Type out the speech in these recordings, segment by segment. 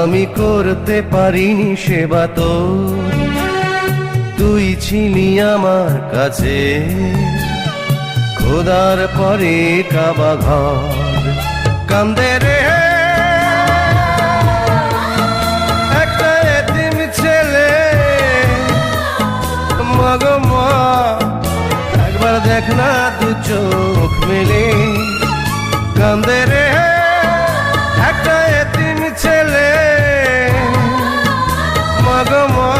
আমি করতে পারিনি সেবা তো। তুই ছিলি আমার কাছে, খোদার পরে কাবা ঘর কান্দে রে মগো মা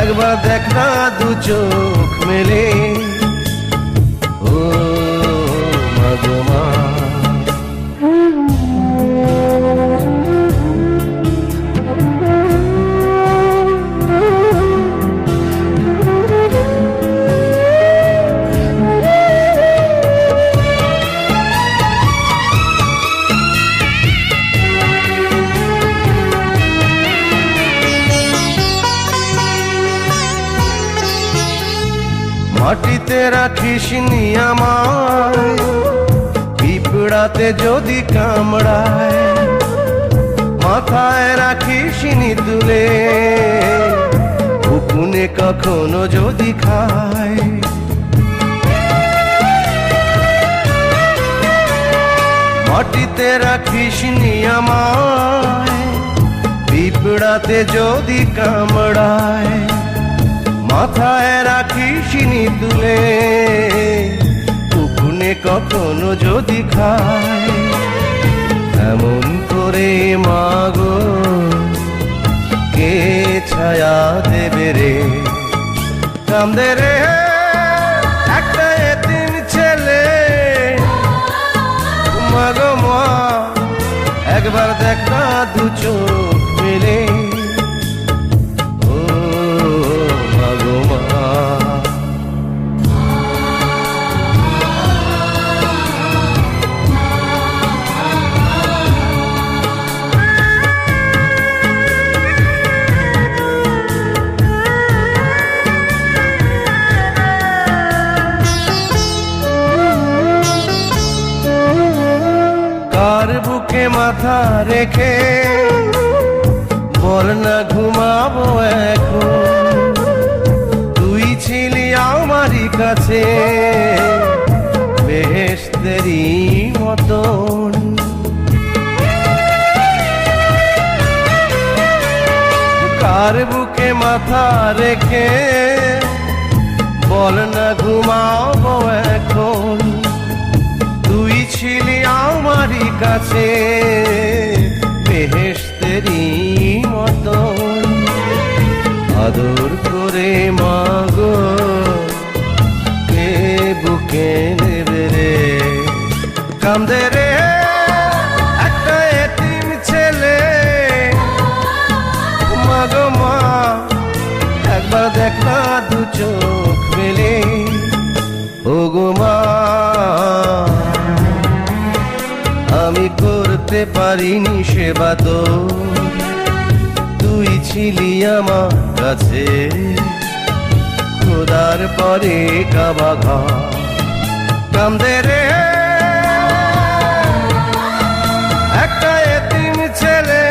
একবার দেখ না দু চোখ মেলে। মাটিতে রাখিস নি আমায়, পিঁপড়াতে যদি কামড়ায়, মাথায় রাখিস নি তুলে, উকুনে কখনো যদি খায়। মাটিতে রাখিস নি আমায়, পিঁপড়াতে যদি কামড়ায় মাথায় রাখিস নি তুলে উকুনে কখনো যদি খায় এমন করে মাগো, কে ছায়া দেবে রে? কান্দে রে, একটা এতিম ছেলে। মাগো মা, একবার দেখা দু চোখ। মাথা রেখে বল না ঘুমাবো এখন। তুই ছিলি আমারই কাছে বেহেস্তেরই মতন। কার বুকে মাথা রেখে বল না ঘুমাবো এখন। তুই ছিলি আমারই কাছে বেহেস্তেরই মতন। আদর করে মাগো, কে বুকে নেবে রে? কান্দে রে, একটা এতিম ছেলে। মাগো মা, একবার দেখ দু চোখ মেলে। ও গো পারিনি সেবা তো। তুই ছিলি আমার কাছে। খোদার পরে কাবা ঘর কান্দে রে। একটা এতিম ছেলে।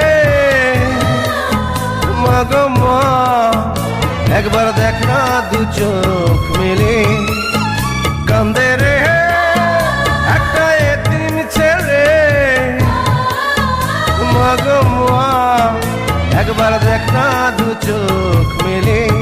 মা, একবার দেখ না দু চোখ মেলে। না দু চোখ মেলে।